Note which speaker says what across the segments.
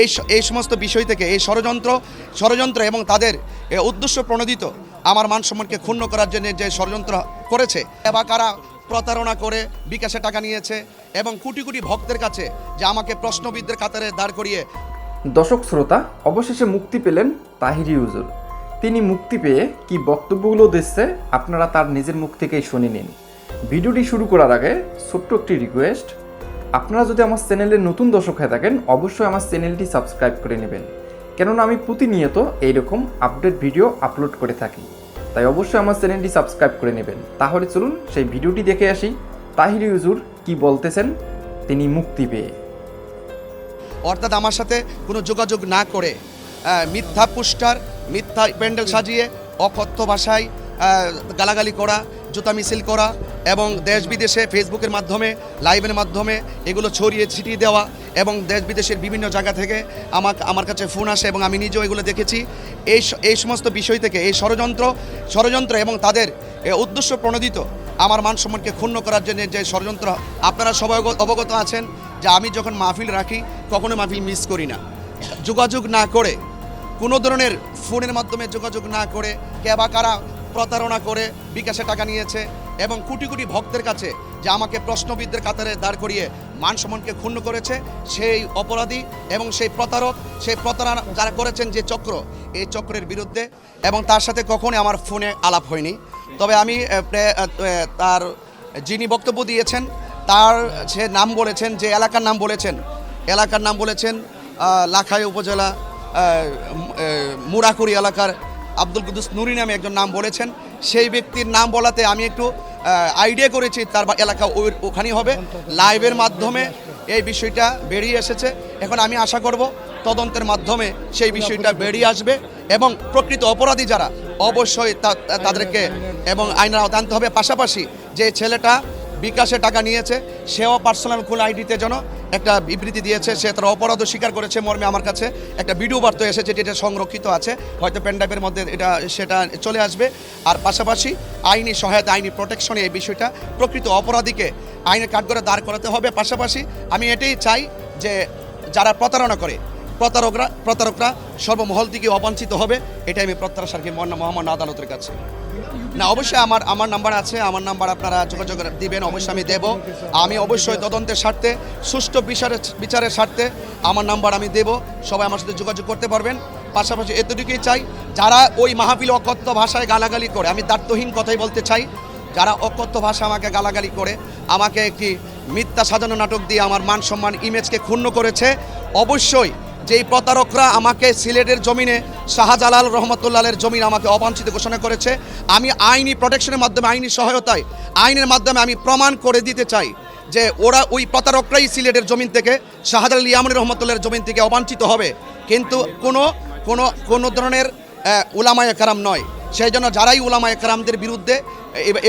Speaker 1: এই এই সমস্ত বিষয় থেকে, এই ষড়যন্ত্র ষড়যন্ত্র এবং তাদের উদ্দেশ্য প্রণোদিত আমার মান সম্মানকে ক্ষুণ্ণ করার জন্য যে ষড়যন্ত্র করেছে, বা কারা প্রতারণা করে বিকাশে টাকা নিয়েছে এবং কোটি কোটি ভক্তের কাছে যে আমাকে প্রশ্নবিদদের কাতারে দাঁড় করিয়ে
Speaker 2: দর্শক শ্রোতা, অবশেষে মুক্তি পেলেন তাহিরি হুজুর। তিনি মুক্তি পেয়ে কি বক্তব্যগুলো দিচ্ছে আপনারা তার নিজের মুখ থেকেই শুনে নিন। ভিডিওটি শুরু করার আগে ছোট্ট একটি রিকোয়েস্ট আপনারা যদি আমার চ্যানেলের নতুন দর্শক হয়ে থাকেন, অবশ্যই আমার চ্যানেলটি সাবস্ক্রাইব করে নেবেন। কেননা আমি প্রতিনিয়ত এইরকম আপডেট ভিডিও আপলোড করে থাকি। তাই অবশ্যই আমার চ্যানেলটি সাবস্ক্রাইব করে নেবেন। তাহলে চলুন সেই ভিডিওটি দেখে আসি। তাহিরি হুজুর কি বলতেছেন? তিনি মুক্তি পেয়ে।
Speaker 1: অর্থাৎ আমার সাথে কোনো যোগাযোগ না করে মিথ্যা পোস্টার, মিথ্যা প্যান্ডেল সাজিয়ে, অকথ্য ভাষায় গালাগালি করা জুতা মিছিল করা এবং দেশ বিদেশে ফেসবুকের মাধ্যমে, লাইভের মাধ্যমে এগুলো ছড়িয়ে ছিটিয়ে দেওয়া এবং দেশ বিদেশের বিভিন্ন জায়গা থেকে আমার আমার কাছে ফোন আসে এবং আমি নিজেও এগুলো দেখেছি। এই এই সমস্ত বিষয় থেকে, এই ষড়যন্ত্র ষড়যন্ত্র এবং তাদের উদ্দেশ্য প্রণোদিত আমার মান সম্মানকে ক্ষুণ্ণ করার জন্য যে ষড়যন্ত্র, আপনারা সবাই অবগত- অবগত আছেন যে আমি যখন মাহফিল রাখি, কখনো মাহফিল মিস করি না। যোগাযোগ না করে, কোনো ধরনের ফোনের মাধ্যমে যোগাযোগ না করে কে বা কারা প্রতারণা করে বিকাশে টাকা নিয়েছে এবং কোটি কোটি ভক্তের কাছে যে আমাকে প্রশ্নবিদদের কাতারে দাঁড় করিয়ে মান সম্মানকে ক্ষুণ্ণ করেছে, সেই অপরাধী এবং সেই প্রতারক, সেই প্রতারণা যারা করেছেন যে চক্র, এই চক্রের বিরুদ্ধে এবং তার সাথে কখনোই আমার ফোনে আলাপ হয়নি। তবে আমি তার যিনি বক্তব্য দিয়েছেন, তার সে নাম বলেছেন, যে এলাকার নাম বলেছেন, এলাকার নাম বলেছেন লাখাই উপজেলা মুরাকুড়ি এলাকার আব্দুল কুদ্দুস নুরি নামে একজন নাম বলেছেন। সেই ব্যক্তির নাম বলাতে আমি একটু আইডিয়া করেছি, তার এলাকা ওই- ওখানেই হবে। লাইভের মাধ্যমে এই বিষয়টা বেরিয়ে এসেছে। এখন আমি আশা করব তদন্তের মাধ্যমে সেই বিষয়টা বেরিয়ে আসবে এবং প্রকৃত অপরাধী যারা, অবশ্যই তাদেরকে এবং আইনের আওতায় আনতে হবে। পাশাপাশি যে ছেলেটা বিকাশে টাকা নিয়েছে, সেও পার্সোনাল কোন আইডিতে যেন একটা বিবৃতি দিয়েছে, সে তার অপরাধ স্বীকার করেছে মর্মে আমার কাছে। একটা ভিডিও বার্তা এসেছে যেটা সংরক্ষিত আছে, হয়তো পেনড্রাইভের মধ্যে এটা, সেটা চলে আসবে। আর পাশাপাশি আইনি সহায়তা, আইনি প্রোটেকশনে এই বিষয়টা প্রকৃত অপরাধীকে আইনের কাঠগড়ে দাঁড় করাতে হবে। পাশাপাশি আমি এটাই চাই যে যারা প্রতারণা করে প্রতারকরা প্রতারকরা সর্বমহল থেকে অবাঞ্ছিত হবে, এটাই আমি প্রত্যাশা রাখি মোহাম্মদ আদালতের কাছে। না, অবশ্যই আমার আমার নাম্বার আছে, আমার নাম্বার আপনারা যোগাযোগ দিবেন, অবশ্যই আমি দেব। আমি অবশ্যই তদন্তের স্বার্থে, সুষ্ঠু বিচারের বিচারের স্বার্থে আমার নাম্বার আমি দেব। সবাই আমার সাথে যোগাযোগ করতে পারবেন। পাশাপাশি এতটুকুই চাই, যারা ওই মাহফিল অকথ্য ভাষায় গালাগালি করে, আমি দার্থহীন কথাই বলতে চাই, যারা অকথ্য ভাষা আমাকে গালাগালি করে, আমাকে একটি মিথ্যা সাজানো নাটক দিয়ে আমার মান সম্মান ইমেজকে ক্ষুণ্ণ করেছে, অবশ্যই যেই প্রতারকরা আমাকে সিলেটের জমিনে শাহজালাল রহমতুল্লাহের জমিন আমাকে অবাঞ্ছিত ঘোষণা করেছে, আমি আইনি প্রোটেকশনের মাধ্যমে, আইনি সহায়তায়, আইনের মাধ্যমে আমি প্রমাণ করে দিতে চাই যে ওরা ওই প্রতারকরাই সিলেটের জমিন থেকে, শাহজালাল ইয়ামনি রহমতুল্লাহের জমিন থেকে অবাঞ্ছিত হবে। কিন্তু কোনো কোনো কোনো ধরনের উলামায়ে কারাম নয়। সেই জন্য যারাই উলামায়ে কারামদের বিরুদ্ধে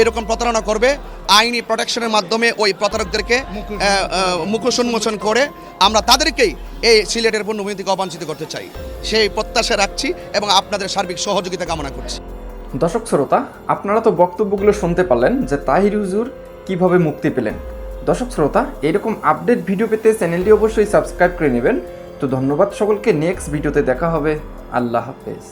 Speaker 1: এরকম প্রতারণা করবে আইনি প্রোটেকশনের মাধ্যমে ওই প্রতারকদেরকে মুখোশ উন্মোচন করে আমরা তাদেরকেই এই সিলেটের পূর্ণভূমি থেকে অবাঞ্ছিত করতে চাই। সেই প্রত্যাশা রাখছি এবং আপনাদের সার্বিক সহযোগিতা কামনা করছি।
Speaker 2: দর্শক শ্রোতা আপনারা তো বক্তব্যগুলো শুনতে পারলেন যে তাহির হুজুর কীভাবে মুক্তি পেলেন। দর্শক শ্রোতা এরকম আপডেট ভিডিও পেতে চ্যানেলটি অবশ্যই সাবস্ক্রাইব করে নেবেন। তো ধন্যবাদ সকলকে নেক্সট ভিডিওতে দেখা হবে। আল্লাহ হাফেজ।